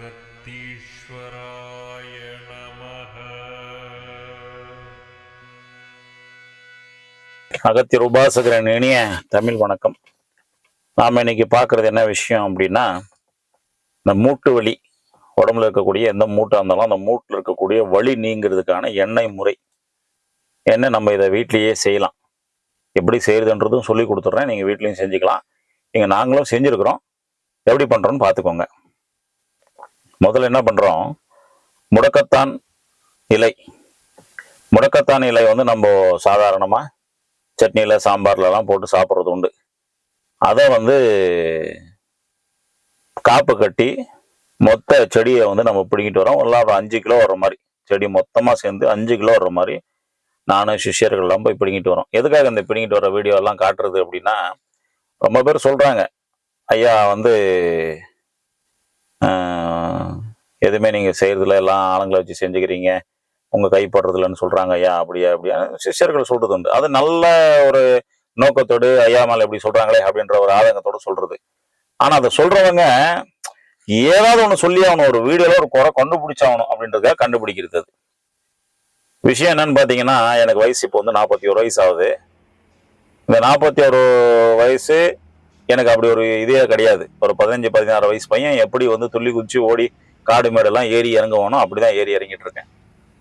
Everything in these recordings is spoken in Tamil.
அகத்தீஸ்வராய நமः அகத்தியர் உபாசகரன் இனிய தமிழ் வணக்கம். நாம் இன்னைக்கு பார்க்கறது என்ன விஷயம் அப்படின்னா இந்த மூட்டு வலி உடம்புல இருக்கக்கூடிய எந்த மூட்டாக இருந்தாலும் அந்த மூட்டில் இருக்கக்கூடிய வலி நீங்கிறதுக்கான எண்ணெய் முறை. என்ன நம்ம இதை வீட்லேயே செய்யலாம். எப்படி செய்யறதுன்றதும் சொல்லி கொடுத்துட்றேன். நீங்கள் வீட்லேயும் செஞ்சுக்கலாம். இங்கே நாங்களும் செஞ்சுருக்கிறோம். எப்படி பண்ணுறோன்னு பார்த்துக்கோங்க. முதல்ல என்ன பண்ணுறோம் முடக்கத்தான் இலை. முடக்கத்தான் இலை வந்து நம்ம சாதாரணமாக சட்னியில் சாம்பார்லலாம் போட்டு சாப்பிட்றது உண்டு. அதை வந்து காப்பு கட்டி மொத்த செடியை வந்து நம்ம பிடிங்கிட்டு வரோம். எல்லாம் ஒரு அஞ்சு கிலோ வர்ற மாதிரி. செடி மொத்தமாக சேர்ந்து அஞ்சு கிலோ வர்ற மாதிரி நானும் சிஷ்யர்கள்லாம் போய் பிடிங்கிட்டு வரோம். எதுக்காக இந்த பிடிங்கிட்டு வர வீடியோ எல்லாம் காட்டுறது அப்படின்னா ரொம்ப பேர் சொல்கிறாங்க ஐயா வந்து எதுவுமே நீங்கள் செய்கிறதுல எல்லாம் ஆளுங்களை வச்சு செஞ்சுக்கிறீங்க. உங்கள் கைப்படுறதுலன்னு சொல்கிறாங்க ஐயா அப்படியா அப்படியா? சிஷ்யர்கள் சொல்கிறது உண்டு. அது நல்ல ஒரு நோக்கத்தோடு ஐயா மேலே இப்படி சொல்கிறாங்களே அப்படின்ற ஒரு ஆதங்கத்தோடு சொல்கிறது ஆனால் அதை சொல்கிறவங்க ஏதாவது ஒன்று சொல்லி ஆகணும். ஒரு வீடியோவில் ஒரு குறை கண்டுபிடிச்சாகணும் அப்படின்றத கண்டுபிடிக்கிறது அது. விஷயம் என்னன்னு பார்த்தீங்கன்னா எனக்கு வயசு இப்போ வந்து நாற்பத்தி ஒரு வயசு ஆகுது. இந்த நாற்பத்தி ஒரு வயசு எனக்கு அப்படி ஒரு இதே கிடையாது. ஒரு பதினஞ்சு பதினாறு வயசு பையன் எப்படி வந்து துள்ளி குதிச்சு ஓடி காடு மேடெல்லாம் ஏறி இறங்குவானோ அப்படிதான் ஏறி இறங்கிட்டு இருக்கேன்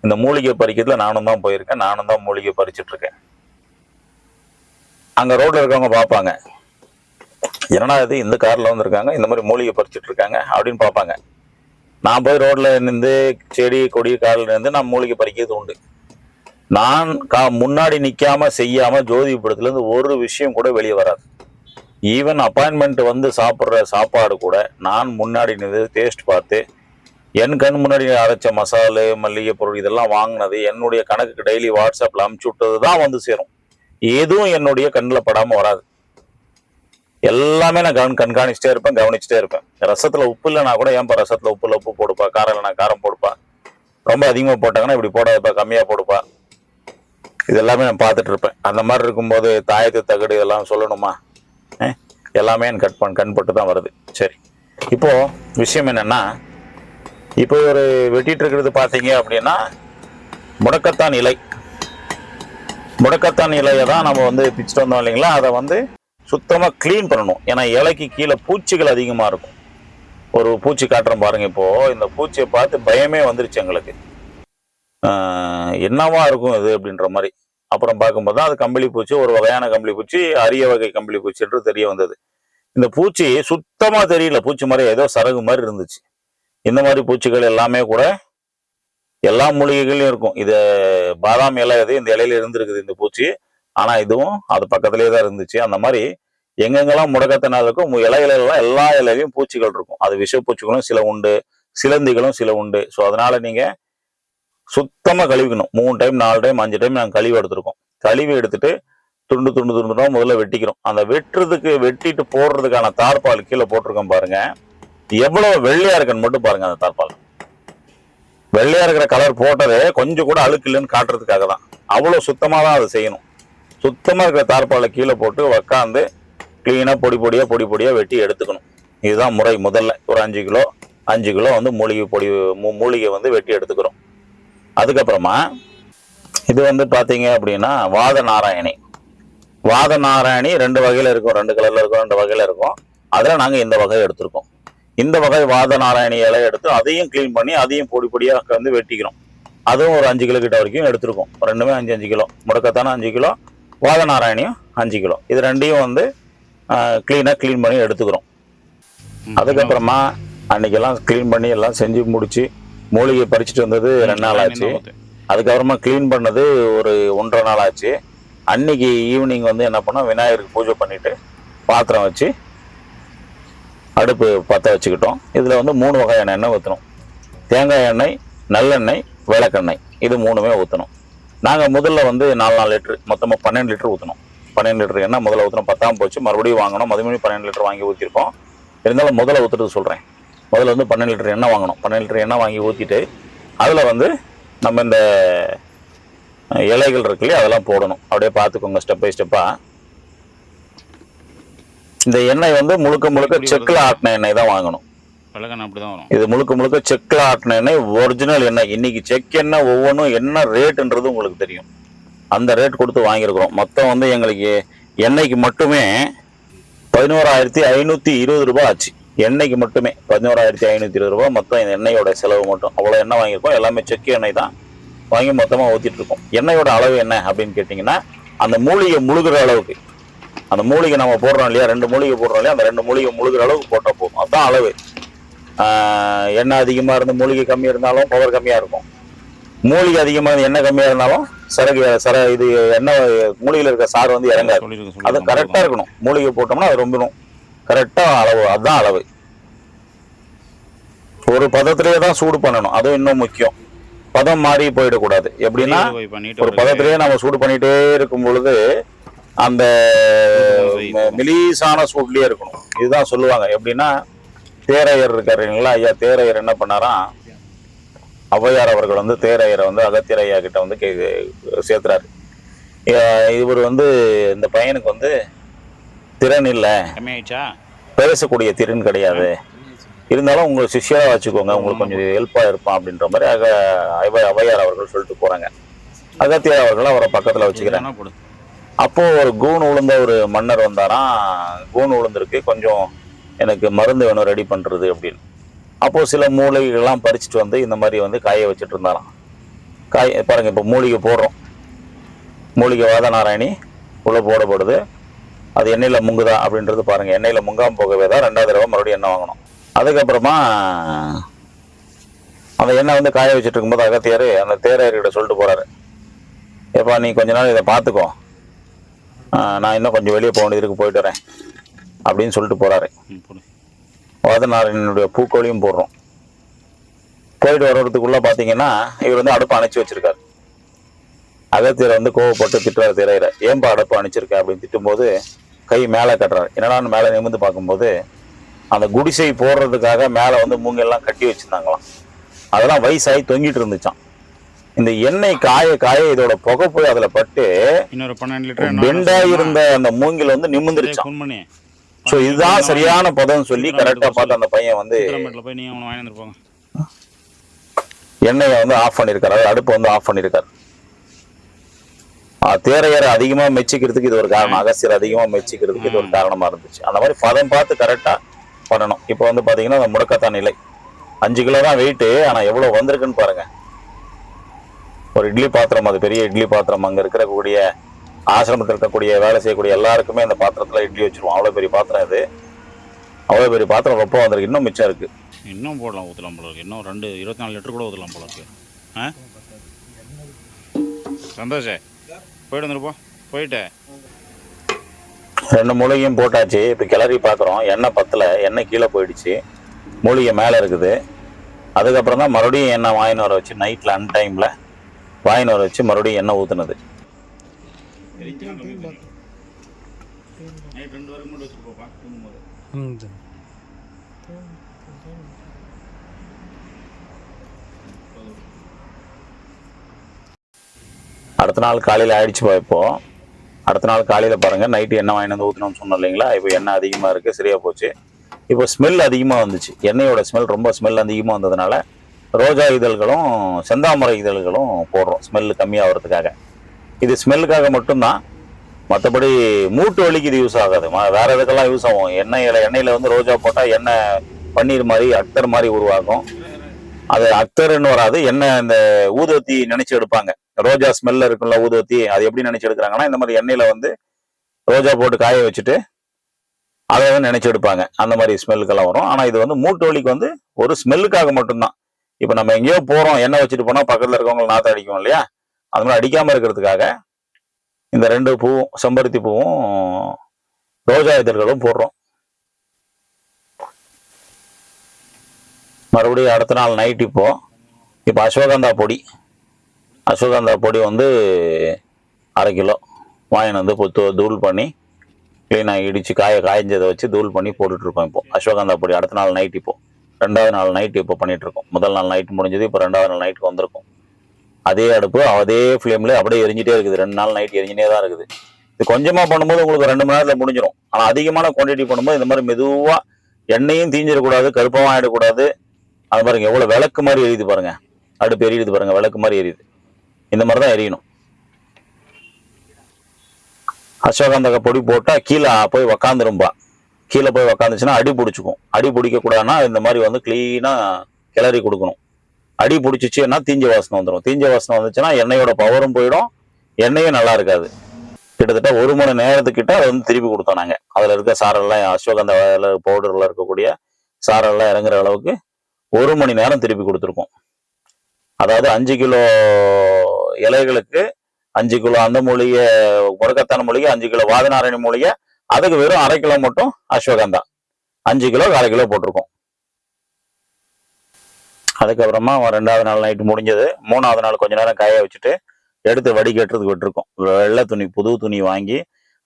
இந்த மூலிகை பறிக்கிறதுல நானும் தான் போயிருக்கேன். நானும் தான் மூலிகை பறிச்சிட்டு இருக்கேன் அங்க ரோட்ல இருக்கவங்க பார்ப்பாங்க. என்னடா இது இந்த கார்ல வந்திருக்காங்க இந்த மாதிரி மூலிகை பறிச்சிட்டு இருக்காங்க அப்படின்னு பார்ப்பாங்க. நான் போய் ரோட்ல நின்று செடி கொடி காலில் இருந்து நான் மூலிகை பறிக்கிறது உண்டு. நான் கா முன்னாடி நிக்காம செய்யாம ஜோதி படத்துல இருந்து ஒரு விஷயம் கூட வெளியே வராது. ஈவன் அப்பாயின்மெண்ட் வந்து சாப்பிட்ற சாப்பாடு கூட நான் முன்னாடி நின்று டேஸ்ட் பார்த்து என் கண் முன்னாடி அரைச்ச மசாலு மல்லிகை பொருள் இதெல்லாம் வாங்கினது என்னுடைய கணக்குக்கு டெய்லி வாட்ஸ்அப்பில் அமுச்சு விட்டது தான் வந்து சேரும். எதுவும் என்னுடைய கண்ணில் படாமல் வராது. எல்லாமே நான் கவன் கண்காணிச்சிட்டே இருப்பேன் கவனிச்சிட்டே இருப்பேன். ரசத்தில் உப்பு இல்லைனா கூட ஏன்பா ரசத்துல உப்புல உப்பு போடுப்பா காரம் இல்லைனா காரம் போடுப்பா? ரொம்ப அதிகமாக போட்டாங்கன்னா இப்படி போடாதப்பா கம்மியாக போடுப்பா? இது எல்லாமே நான் பார்த்துட்டு இருப்பேன். அந்த மாதிரி இருக்கும்போது தாயத்து தகடு இதெல்லாம் சொல்லணுமா? எல்லாமே என் கட் பண் கண்பட்டு தான் வருது. சரி. இப்போ விஷயம் என்னன்னா இப்போ ஒரு வெட்டிட்டு இருக்கிறது பார்த்தீங்க அப்படின்னா முடக்கத்தான் இலை. முடக்கத்தான் இலையை தான் நம்ம வந்து பிச்சுட்டு வந்தோம் இல்லைங்களா? அதை வந்து சுத்தமாக க்ளீன் பண்ணணும். ஏன்னா இலைக்கு கீழே பூச்சிகள் அதிகமாக இருக்கும். ஒரு பூச்சி காட்டுறோம் பாருங்க இப்போ. இந்த பூச்சியை பார்த்து பயமே வந்துருச்சு எங்களுக்கு. என்னவா இருக்கும் இது அப்படின்ற மாதிரி. அப்புறம் பார்க்கும்போது தான் அது கம்பளி பூச்சி ஒரு வகையான கம்பளி பூச்சி அரிய வகை கம்பளி பூச்சி என்று தெரிய வந்தது. இந்த பூச்சி சுத்தமாக தெரியல. பூச்சி மாதிரி ஏதோ சரகு மாதிரி இருந்துச்சு. இந்த மாதிரி பூச்சிகள் எல்லாமே கூட எல்லா மூலிகைகளையும் இருக்கும். இது பாதாம் இலை இது இந்த இலையில இருந்துருக்குது இந்த பூச்சி. ஆனால் இதுவும் அது பக்கத்துலேயே தான் இருந்துச்சு. அந்த மாதிரி எங்கெங்கெல்லாம் முடக்கத்தினால் இருக்கும் மு- எல்லா இலையிலையும் பூச்சிகள் இருக்கும். அது விஷப்பூச்சிகளும் சில உண்டு. சிலந்திகளும் சில உண்டு. ஸோ அதனால நீங்கள் சுத்தமாக கழுவிக்கணும். மூணு டைம் நாலு டைம் அஞ்சு டைம் நாங்கள் கழுவி எடுத்துருக்கோம். கழுவி எடுத்துட்டு துண்டு துண்டு துண்டு முதல்ல வெட்டிக்கிறோம். அந்த வெட்டுறதுக்கு வெட்டிட்டு போடுறதுக்கான தார்பால் கீழே போட்டிருக்கோம் பாருங்க. எவ்வளவு வெள்ளையா இருக்குன்னு மட்டும் பாருங்க அந்த தார்பால். வெள்ளையா இருக்கிற கலர் போட்டதே கொஞ்சம் கூட அழுக்கு இல்லைன்னு காட்டுறதுக்காக தான். அவ்வளோ சுத்தமாக தான் அதை செய்யணும். சுத்தமாக இருக்கிற தார்பாலை கீழே போட்டு உக்காந்து க்ளீனாக பொடி பொடியாக பொடி பொடியாக வெட்டி எடுத்துக்கணும். இதுதான் முறை முதல்ல. ஒரு அஞ்சு கிலோ அஞ்சு கிலோ வந்து மூலிகை பொடி மூ- மூலிகை வந்து வெட்டி எடுத்துக்கிறோம். அதுக்கப்புறமா இது வந்து பார்த்தீங்க அப்படின்னா வாத நாராயணி வாத நாராயணி ரெண்டு வகையில இருக்கும். ரெண்டு கலர்ல இருக்கும் ரெண்டு வகையில இருக்கும். அதுல நாங்க இந்த வகையை எடுத்திருக்கோம். இந்த வகை வாத நாராயணி இலையை எடுத்து அதையும் க்ளீன் பண்ணி அதையும் பொடி பொடியா வந்து வெட்டிக்கிறோம். அதுவும் ஒரு அஞ்சு கிலோ கிட்ட வரைக்கும் எடுத்திருக்கோம். ரெண்டுமே அஞ்சு அஞ்சு கிலோ. முடக்கத்தான அஞ்சு கிலோ வாத நாராயணியும் அஞ்சு கிலோ. இது ரெண்டையும் வந்து க்ளீனாக க்ளீன் பண்ணி எடுத்துக்கிறோம். அதுக்கப்புறமா அன்னைக்கெல்லாம் க்ளீன் பண்ணி எல்லாம் செஞ்சு முடிச்சு மூலிகை பறிச்சுட்டு வந்தது ரெண்டு நாள் ஆச்சு. அதுக்கப்புறமா க்ளீன் பண்ணது ஒரு ஒன்றரை நாள் ஆச்சு. அன்னைக்கு ஈவினிங் வந்து என்ன பண்ணோம்? விநாயகருக்கு பூஜை பண்ணிட்டு பாத்திரம் வச்சு அடுப்பு பற்ற வச்சுக்கிட்டோம். இதில் வந்து மூணு வகையான எண்ணெய் ஊற்றணும் தேங்காய் எண்ணெய் நல்லெண்ணெய் விளக்கெண்ணெய். இது மூணுமே ஊற்றணும் நாங்கள் முதல்ல வந்து நாலு நாலு லிட்டரு மொத்தமாக பன்னெண்டு லிட்டர் ஊற்றணும் பன்னெண்டு லிட்டர் எண்ணெய் முதல்ல ஊற்றணும் பத்தாம் போச்சு. மறுபடியும் வாங்கணும் மறுபடியும் பன்னெண்டு லிட்டர் வாங்கி ஊற்றிருக்கோம் இருந்தாலும் முதல்ல ஊற்றுறது சொல்கிறேன் முதல்ல வந்து பன்னெண்டு லிட்டர் எண்ணெய் வாங்கணும். பன்னெண்டு லிட்டர் எண்ணெய் வாங்கி ஊற்றிட்டு அதில் வந்து நம்ம இந்த இலைகள் இருக்கு இல்லையா அதெல்லாம் போடணும். அப்படியே பார்த்துக்கோங்க ஸ்டெப் பை ஸ்டெப்பாக இந்த எண்ணெய் வந்து முழுக்க முழுக்க செக்கில் ஆட்டின எண்ணெய் தான் வாங்கணும். இது முழுக்க முழுக்க செக்கில் ஆட்டின எண்ணெய் ஒரிஜினல் எண்ணெய். இன்னைக்கு செக் எண்ணெய் ஒவ்வொன்றும் என்ன ரேட்டுன்றது உங்களுக்கு தெரியும். அந்த ரேட் கொடுத்து வாங்கியிருக்கிறோம். மொத்தம் வந்து எங்களுக்கு எண்ணெய்க்கு மட்டுமே பதினோராயிரத்தி ஐநூற்றி இருபது ரூபாய் ஆச்சு. எண்ணெய்க்கு மட்டுமே பதினோராயிரத்தி ஐநூற்றி இருபது ரூபாய். மொத்தம் இந்த எண்ணெயோட செலவு மட்டும். அவ்வளோ எண்ணெய் வாங்கியிருக்கோம். எல்லாமே செக்கு எண்ணெய் தான். வாங்கி மொத்தமாக ஊற்றிட்டு இருக்கோம் எண்ணெயோட அளவு என்ன அப்படின்னு கேட்டிங்கன்னா அந்த மூலிகை முழுகிற அளவுக்கு. அந்த மூலிகை நம்ம போடுறோம் இல்லையா? ரெண்டு மூலிகை போடுறோம் இல்லையா? அந்த ரெண்டு மூலிகை முழுகிற அளவுக்கு போட்டால் போதும். அதுதான் அளவு. எண்ணெய் அதிகமாக இருந்து மூலிகை கம்மியாக இருந்தாலும் பவர் கம்மியாக இருக்கும். மூலிகை அதிகமாக இருந்து எண்ணெய் கம்மியாக இருந்தாலும் சரகு சர இது எண்ணெய் மூலிகையில் இருக்க சாறு வந்து இறங்காது. அது கரெக்டாக இருக்கணும். மூலிகை போட்டோம்னா அது ரொம்பணும். கரெக்டாக அளவு. அதுதான் அளவு. ஒரு பதத்திலேயே தான் சூடு பண்ணணும். அதுவும் இன்னும் முக்கியம். பதம் மாறி போயிடக்கூடாது. எப்படின்னா ஒரு பதத்திலேயே நம்ம சூடு பண்ணிட்டே இருக்கும் பொழுது அந்த மெலிசான சூட்லயே இருக்கணும். இதுதான் சொல்லுவாங்க. எப்படின்னா தேரையர் இருக்காருங்களா ஐயா தேரையர் என்ன பண்ணாராம் ஔவையார் அவர்கள் வந்து தேரையரை வந்து அகத்தியர் ஐயா கிட்ட வந்து கே சேர்த்துறாரு. இவர் வந்து இந்த பையனுக்கு வந்து திறன் இல்லை. பேசக்கூடிய திறன் கிடையாது. இருந்தாலும் உங்களை சிஷ்யா வச்சுக்கோங்க. உங்களுக்கு கொஞ்சம் ஹெல்ப்பா இருப்பான் அப்படின்ற மாதிரி அக ஐவ- ஔவையார் அவர்கள் சொல்லிட்டு போறாங்க. அகத்தியர் அவர்கள் அவரை பக்கத்துல வச்சுக்கிறாங்க வேணா போடு அப்போ ஒரு கூன் உளுந்த ஒரு மன்னர் வந்தாராம். கூன் உளுந்திருக்கு. கொஞ்சம் எனக்கு மருந்து வேணும் ரெடி பண்றது அப்படின்னு. அப்போ சில மூலிகைகள்லாம் பறிச்சுட்டு வந்து இந்த மாதிரி வந்து காய வச்சுட்டு இருந்தாராம். காய் பாருங்க இப்போ மூலிகை போடுறோம். மூலிகை வாத நாராயணி உள்ள போடப்படுது. அது எண்ணெயில் முங்குதா அப்படின்றது பாருங்க. எண்ணெயில் முங்காம போகவே தான் ரெண்டாவது தடவை மறுபடியும் எண்ணெய் வாங்கணும். அதுக்கப்புறமா அந்த எண்ணெய் வந்து காய வச்சுட்டு இருக்கும்போது அகத்தியார் அந்த தேரையர்கிட்ட சொல்லிட்டு போறாரு. ஏப்பா நீ கொஞ்ச நாள் இதை பார்த்துக்கோ. நான் இன்னும் கொஞ்சம் வெளியே போக வேண்டியதுக்கு போயிட்டு வரேன். அப்படின்னு சொல்லிட்டு போடு. வாதநாராயணனுடைய பூக்கோழியும் போடுறோம். போயிட்டு வர்றதுக்குள்ள பாத்தீங்கன்னா இவர் வந்து அடுப்பு அணைச்சு வச்சிருக்காரு. அகத்தியரை வந்து கோவப்பட்டு திட்டுறாரு திரையிற ஏன்பா அடுப்பு அணைச்சிருக்க? அப்படின்னு திட்டும்போது கை மேலே கட்டுறாரு. என்னடான்னு மேலே நிமிர்ந்து பார்க்கும்போது அந்த குடிசை போடுறதுக்காக மேலே வந்து மூங்கெல்லாம் கட்டி வச்சிருந்தாங்களாம். அதெல்லாம் வயசாகி தொங்கிட்டு இருந்துச்சான் இந்த எண்ணெய் காய காய இதோட புகை போய் அதுல பட்டு இன்னொரு பன்னெண்டு லிட்டர் பெண்டா இருந்த அந்த மூங்கில் வந்து பண்ணி ஸோ இதுதான் சரியான பதம் சொல்லி கரெக்டா பார்த்து அந்த பையன் வந்து எண்ணெயை வந்து ஆஃப் பண்ணியிருக்காரு. அடுப்பு வந்து ஆஃப் பண்ணியிருக்காரு. தேரையரை அதிகமா மெச்சிக்கிறதுக்கு இது ஒரு காரணம். அகசியர் அதிகமா மெச்சிக்கிறதுக்கு இது ஒரு காரணமா இருந்துச்சு. அந்த மாதிரி பதம் பார்த்து கரெக்டா வரணும். இப்போ வந்து பார்த்தீங்கன்னா அந்த முடக்கத்தான் நிலை. அஞ்சு கிலோ தான் வெயிட்டு ஆனால் எவ்வளவு வந்திருக்குன்னு பாருங்க. ஒரு இட்லி பாத்திரம் அது பெரிய இட்லி பாத்திரம். அங்கே இருக்கக்கூடிய ஆசிரமத்தில் இருக்கக்கூடிய வேலை செய்யக்கூடிய எல்லாருக்குமே அந்த பாத்திரத்தில் இட்லி வச்சிருவோம். அவ்வளோ பெரிய பாத்திரம் இது அவ்வளோ பெரிய பாத்திரம் ரொம்ப வந்திருக்கு. இன்னும் மிச்சம் இருக்கு. இன்னும் போடலாம் ஊற்றலாம் போல இருக்கு. இன்னும் ரெண்டு இருபத்தி நாலு லிட்டர் கூட ஊற்றலாம் போல இருக்கு. ஆ? போயிட்டு வந்துருப்போம் போயிட்டு. ரெண்டு மூலிகையும் போட்டாச்சு. இப்போ கிளறி பார்க்குறோம் எண்ணெய் பத்தில். எண்ணெய் கீழே போயிடுச்சு. மூலிகை மேலே இருக்குது. அதுக்கப்புறம் தான் மறுபடியும் எண்ணெய் வாங்கினு வர வச்சு நைட்டில் அன் டைமில் வாங்கினு வர வச்சு மறுபடியும் எண்ணெய் ஊற்றுனது அடுத்த நாள் காலையில் ஆயிடுச்சு இப்போ. அடுத்த நாள் காலையில் பாருங்கள் நைட்டு எண்ணெய் வாங்கிட்டு வந்து ஊற்றணும்னு சொன்னோம் இல்லைங்களா? இப்போ எண்ணெய் அதிகமாக இருக்குது சரியாக போச்சு. இப்போ ஸ்மெல் அதிகமாக வந்துச்சு. எண்ணெயோட ஸ்மெல் ரொம்ப ஸ்மெல் அதிகமாக வந்ததுனால ரோஜா இதழ்களும் செந்தாமரை இதழ்களும் போடுறோம் ஸ்மெல் கம்மியாகிறதுக்காக இது ஸ்மெல்லுக்காக மட்டும்தான். மற்றபடி மூட்டு வலிக்கு இது யூஸ் ஆகாது வேறு இதுக்கெல்லாம் யூஸ் ஆகும்? எண்ணெயில் எண்ணெயில் வந்து ரோஜா போட்டால் எண்ணெய் பன்னீர் மாதிரி அக்தர் மாதிரி உருவாகும். அது அக்தர்னு வராது. எண்ணெய் இந்த ஊதுவத்தி நினைச்சு எடுப்பாங்க. ரோஜா ஸ்மெல்ல இருக்குல்ல ஊதுவத்தி அது எப்படி நினைச்சு எடுக்கிறாங்கன்னா இந்த மாதிரி எண்ணெயில வந்து ரோஜா போட்டு காய வச்சுட்டு அதை வந்து நினைச்சு எடுப்பாங்க. அந்த மாதிரி ஸ்மெல்லுக்கெல்லாம் வரும். ஆனா இது வந்து மூட்டு வலிக்கு வந்து ஒரு ஸ்மெல்லுக்காக மட்டும்தான். இப்போ நம்ம எங்கேயோ போறோம் எண்ணெய் வச்சுட்டு போனா பக்கத்துல இருக்கவங்க நாத்தம் அடிக்கும் இல்லையா? அது மாதிரி அடிக்காம இருக்கிறதுக்காக இந்த ரெண்டு பூவும் செம்பருத்தி பூவும் ரோஜா இதழ்களும் போடுறோம். மறுபடியும் அடுத்த நாள் நைட் இப்போ இப்போ அஸ்வகந்தா பொடி. அஸ்வகந்தா பொடி வந்து அரை கிலோ வாங்கினு வந்து இப்போ தூள் பண்ணி க்ளீனாக இடித்து காய காய்ஞ்சதை வச்சு தூள் பண்ணி போட்டுட்ருக்கோம் இப்போ. அஸ்வகந்தா பொடி அடுத்த நாள் நைட் இப்போ. ரெண்டாவது நாள் நைட் இப்போ பண்ணிகிட்ருக்கோம் முதல் நாள் நைட் முடிஞ்சது இப்போ ரெண்டாவது நாள் நைட்டுக்கு வந்திருக்கும். அதே அடுப்பு அதே ஃப்ளேமில் அப்படியே எரிஞ்சிட்டே இருக்குது. ரெண்டு நாள் நைட் எரிஞ்சிட்டே தான் இருக்குது. இது கொஞ்சமாக பண்ணும்போது உங்களுக்கு ரெண்டு மணி நேரத்தில் முடிஞ்சிடும் ஆனால் அதிகமான குவான்டிட்டி பண்ணும்போது இந்த மாதிரி மெதுவாக எண்ணெயும் தீஞ்சிடக்கூடாது கருப்பமாக ஆகிடக்கூடாது அது பாருங்கள் எவ்வளோ விளக்கு மாதிரி எரியுது பாருங்கள் அடுப்பு எரியுது பாருங்கள் விளக்கு மாதிரி எரியுது. இந்த மாதிரி தான் எரியணும். அஸ்வகந்தக பொடி போட்டால் கீழே போய் உக்காந்துரும்பா. கீழே போய் உக்காந்துச்சுன்னா அடி பிடிச்சிக்கும். அடி பிடிக்கக்கூடாதுன்னா இந்த மாதிரி வந்து க்ளீனாக கிளறி கொடுக்கணும். அடி பிடிச்சிச்சுன்னா தீஞ்ச வாசனை வந்துடும் தீஞ்ச வாசனை வந்துச்சுன்னா எண்ணெயோட பவரும் போயிடும். எண்ணெயும் நல்லா இருக்காது. கிட்டத்தட்ட ஒரு மணி நேரத்துக்கிட்ட அதை வந்து திருப்பி கொடுத்தோம் நாங்கள் அதில் இருக்க சாரெல்லாம் அஸ்வகந்த பவுடரில் இருக்கக்கூடிய சாரெல்லாம் இறங்குற அளவுக்கு ஒரு மணி நேரம் திருப்பி கொடுத்துருக்கோம். அதாவது அஞ்சு கிலோ இலைகளுக்கு அஞ்சு கிலோ அந்த மூலிகை முடக்கத்தான மூலிகை அஞ்சு கிலோ வாதநாரணி மூலிகை அதுக்கு வெறும் அரை கிலோ மட்டும் அஸ்வகந்தா. அஞ்சு கிலோ அரை கிலோ போட்டிருக்கோம். அதுக்கப்புறமா ரெண்டாவது நாள் நைட்டு முடிஞ்சது. மூணாவது நாள் கொஞ்ச நேரம் காய வச்சுட்டு எடுத்து வடிகட்டுறதுக்கு விட்டுருக்கோம். வெள்ளை துணி புது துணி வாங்கி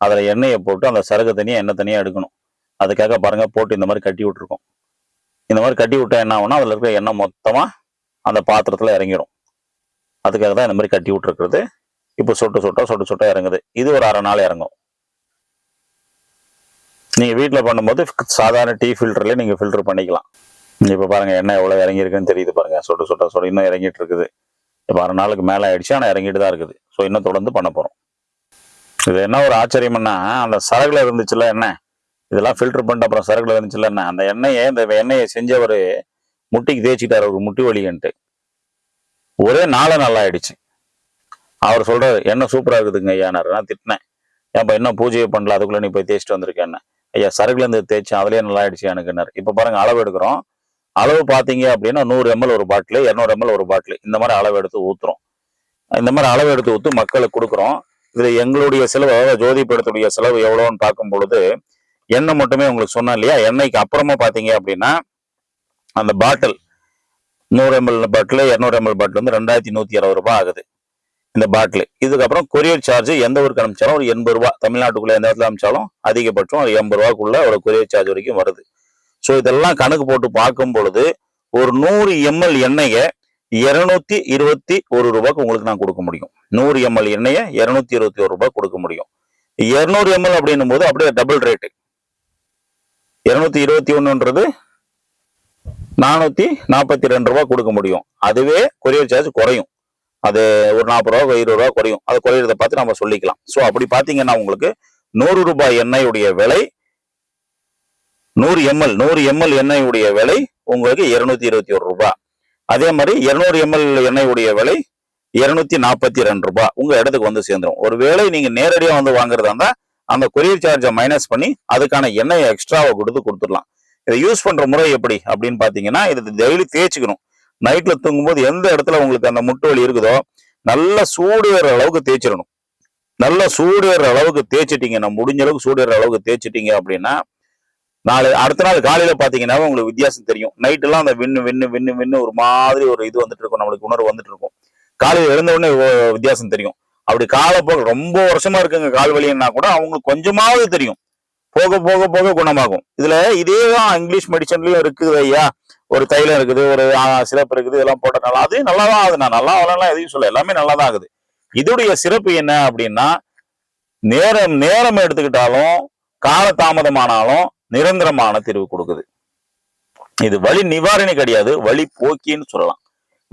அதில் எண்ணெயை போட்டு அந்த சரகு தனியாக எண்ணெய் தனியாக எடுக்கணும். அதுக்காக பாருங்க போட்டு இந்த மாதிரி கட்டி விட்டுருக்கோம். இந்த மாதிரி கட்டி விட்டா என்ன ஆகும்னா அதில் இருக்கிற எண்ணெய் மொத்தமாக அந்த பாத்திரத்தில் இறங்கிடும் அதுக்காக தான் இந்த மாதிரி கட்டி விட்டுருக்குறது. இப்போ சொட்டு சொட்டா சொட்டு சொட்டா இறங்குது. இது ஒரு அரை நாள் இறங்கும். நீங்கள் வீட்டில் பண்ணும்போது சாதாரண டீ ஃபில்டர்லேயே நீங்கள் ஃபில்டர் பண்ணிக்கலாம். இப்போ பாருங்கள் எண்ணெய் எவ்வளோ இறங்கியிருக்குன்னு தெரியுது பாருங்கள் சொட்டு சொட்டா சொட்டு இன்னும் இறங்கிட்டு இருக்குது. இப்போ அரை நாளுக்கு மேலே ஆயிடுச்சு ஆனால் இறங்கிட்டு தான் இருக்குது. ஸோ இன்னும் தொடர்ந்து பண்ண போகிறோம் இது என்ன ஒரு ஆச்சரியம்னா அந்த சரகுல இருந்துச்சுல்ல என்ன இதெல்லாம் ஃபில்டர் பண்ணிட்டு அப்புறம் சரகுல இருந்துச்சுல்ல என்ன அந்த எண்ணெயை இந்த எண்ணெயை செஞ்சவர் முட்டிக்கு தேய்ச்சிட்டார் ஒரு முட்டி வலின்ட்டு. ஒரே நாளை நல்லா ஆயிடுச்சு அவர் சொல்றாரு என்ன சூப்பரா இருக்குதுங்க ஐயா நான் திட்டினேன். ஏன்பா இன்னும் பூஜையை பண்ணல அதுக்குள்ள நீ போய் தேய்ச்சிட்டு வந்திருக்கேன்னு. ஐயா சரகுல இருந்து தேய்ச்சேன் அதுலயே நல்லா ஆயிடுச்சு எனக்குன்னாரு இப்ப பாருங்க அளவு எடுக்கிறோம். அளவு பார்த்தீங்க அப்படின்னா நூறு எம்எல் ஒரு பாட்டில் இரநூறு எம்எல் ஒரு பாட்டில். இந்த மாதிரி அளவு எடுத்து ஊத்துறோம். இந்த மாதிரி அளவு எடுத்து ஊத்து மக்களுக்கு கொடுக்குறோம். இதுல எங்களுடைய செலவு அதாவது ஜோதி படத்துடைய செலவு எவ்வளோன்னு பார்க்கும் பொழுது எண்ணெய் மட்டுமே உங்களுக்கு சொன்னேன் இல்லையா? எண்ணெய்க்கு அப்புறமா பார்த்தீங்க அப்படின்னா அந்த பாட்டில் நூறு எம்எல் பாட்டில் இரநூறு எம்எல் பாட்டில் வந்து ரெண்டாயிரத்தி நூற்றி அறுபது ரூபாய் ஆகுது. இந்த பாட்டில் இதுக்கப்புறம் கொரியர் சார்ஜ் எந்த ஊருக்கு அனுப்பிச்சாலும் ஒரு எண்பது ரூபா தமிழ்நாட்டுக்குள்ள எந்த இடத்துல அனுப்பிச்சாலும் அதிகபட்சம் ஒரு எண்பது ரூபாக்குள்ள ஒரு கொரியர் சார்ஜ் வரைக்கும் வருது. ஸோ இதெல்லாம் கணக்கு போட்டு பார்க்கும் பொழுது ஒரு நூறு எம்எல் எண்ணெயை இருநூத்தி இருபத்தி ஒரு ரூபாய்க்கு உங்களுக்கு நான் கொடுக்க முடியும். நூறு எம்எல் எண்ணெயை இருநூத்தி இருபத்தி ஒரு ரூபாய் கொடுக்க முடியும். இருநூறு எம்எல் அப்படின்னும் போது அப்படியே டபுள் ரேட்டு இருநூத்தி இருபத்தி ஒன்றுன்றது நானூத்தி நாற்பத்தி ரெண்டு ரூபா கொடுக்க முடியும். அதுவே கொரியர் சார்ஜ் குறையும். அது ஒரு நாற்பது ரூபா இருபது ரூபா குறையும். அது குறையிறத பார்த்து நம்ம சொல்லிக்கலாம். ஸோ அப்படி பார்த்தீங்கன்னா உங்களுக்கு நூறு ரூபாய் எண்ணெயுடைய விலை நூறு எம்எல் நூறு எம்எல் எண்ணெயுடைய விலை உங்களுக்கு இருநூத்தி இருபத்தி ஒரு ரூபாய். அதே மாதிரி இருநூறு எம்எல் எண்ணெயுடைய விலை இருநூத்தி நாற்பத்தி ரெண்டு ரூபாய் உங்க இடத்துக்கு வந்து சேர்ந்துரும். ஒருவேளை நீங்க நேரடியாக வந்து வாங்குறதா இருந்தா அந்த கொரியர் சார்ஜை மைனஸ் பண்ணி அதுக்கான எண்ணெயை எக்ஸ்ட்ராவை கொடுத்து கொடுத்துடலாம். இதை யூஸ் பண்ற முறை எப்படி அப்படின்னு பாத்தீங்கன்னா இது டெய்லி தேய்ச்சிக்கணும். நைட்ல தூங்கும்போது எந்த இடத்துல உங்களுக்கு அந்த முட்டு வலி இருக்குதோ நல்லா சூடேற அளவுக்கு தேய்ச்சிடணும். நல்லா சூடேற அளவுக்கு தேய்ச்சிட்டீங்க நான் முடிஞ்ச அளவுக்கு சூடேற அளவுக்கு தேய்ச்சிட்டீங்க அப்படின்னா நாளை அடுத்த நாள் காலையில பாத்தீங்கன்னா உங்களுக்கு வித்தியாசம் தெரியும். நைட் எல்லாம் அந்த விண்ணு விண்ணு விண்ணு விண்ணு ஒரு மாதிரி ஒரு இது வந்துட்டு இருக்கும். நம்மளுக்கு உணர்வு வந்துட்டு இருக்கும். காலையில எழுந்த உடனே வித்தியாசம் தெரியும். அப்படி காலப்போக்கு ரொம்ப வருஷமா இருக்குங்க கால் வலின்னா கூட அவங்களுக்கு கொஞ்சமாவது தெரியும். போக போக போக குணமாகும். இதுல இதே தான் இங்கிலீஷ் மெடிசன்லயும் இருக்குது ஐயா. ஒரு தைலம் இருக்குது ஒரு சிறப்பு இருக்குது இதெல்லாம் போட்டனால அதுவும் நல்லா தான் ஆகுது நான் நல்லா ஆகலாம் எதையும் சொல்ல எல்லாமே நல்லா தான் ஆகுது. இதோடைய சிறப்பு என்ன அப்படின்னா நேரம் நேரம் எடுத்துக்கிட்டாலும் கால தாமதமானாலும் நிரந்தரமான தீர்வு கொடுக்குது. இது வழி நிவாரணி கிடையாது. வழி போக்கின்னு சொல்லலாம்.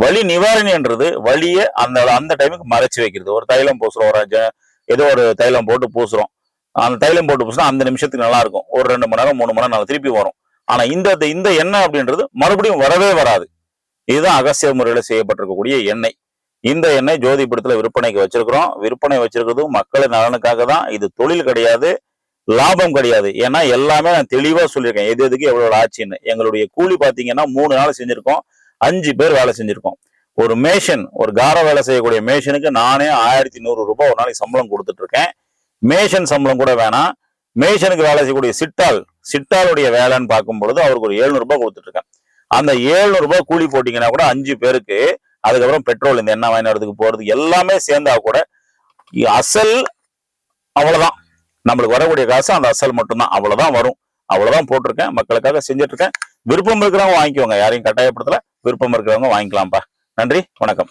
வழி நிவாரணின்றது வழியை அந்த அந்த டைமுக்கு மறைச்சு வைக்கிறது. ஒரு தைலம் பூசுறோம் ஒரு ஏதோ ஒரு தைலம் போட்டு பூசுறோம். அந்த தைலம் போட்டு பூசினா அந்த நிமிஷத்துக்கு நல்லா இருக்கும் ஒரு ரெண்டு மணி நேரம் மூணு மணி நேரம் நல்லா திருப்பி வரும். ஆனா இந்த இந்த எண்ணெய் அப்படின்றது மறுபடியும் வரவே வராது. இதுதான் அகசிய முறையில செய்யப்பட்டிருக்கக்கூடிய எண்ணெய். இந்த எண்ணெய் ஜோதிபுரத்துல விற்பனைக்கு வச்சிருக்கிறோம். விற்பனை வச்சிருக்கிறதும் மக்களின் நலனுக்காக தான். இது தொழில் கிடையாது லாபம் கிடையாது. ஏன்னா எல்லாமே நான் தெளிவா சொல்லியிருக்கேன். எது எதுக்கு எவ்வளவு ஆச்சுன்னு. எங்களுடைய கூலி பாத்தீங்கன்னா மூணு நாள் செஞ்சிருக்கோம். அஞ்சு பேர் வேலை செஞ்சிருக்கோம். ஒரு மேஷன் ஒரு கார வேலை செய்யக்கூடிய மேஷனுக்கு நானே ஆயிரத்தி நூறு ரூபாய் ஒரு நாளைக்கு சம்பளம் கொடுத்துட்டு இருக்கேன். மேஷன் சம்பளம் கூட வேணாம். மேஷனுக்கு வேலை செய்யக்கூடிய சிட்டால் சிட்டாலுடைய வேலைன்னு பார்க்கும் பொழுது அவருக்கு ஒரு 700 ரூபாய் கொடுத்துட்டு இருக்கேன் அந்த 700 ரூபாய் கூலி போட்டிங்கன்னா கூட அஞ்சு பேருக்கு அதுக்கப்புறம் பெட்ரோல் இந்த எண்ணெய் வாங்கினதுக்கு போகிறது எல்லாமே சேர்ந்தா கூட அசல் அவ்வளோதான் நம்மளுக்கு வரக்கூடிய காசு அந்த அசல் மட்டும்தான். அவ்வளோதான் வரும். அவ்வளோதான் போட்டிருக்கேன். மக்களுக்காக செஞ்சுட்டு இருக்கேன் விருப்பம் இருக்கிறவங்க வாங்கிக்கோங்க. யாரையும் கட்டாயப்படுத்தல. விருப்பம் இருக்கிறவங்க வாங்கிக்கலாம்ப்பா. நன்றி. வணக்கம்.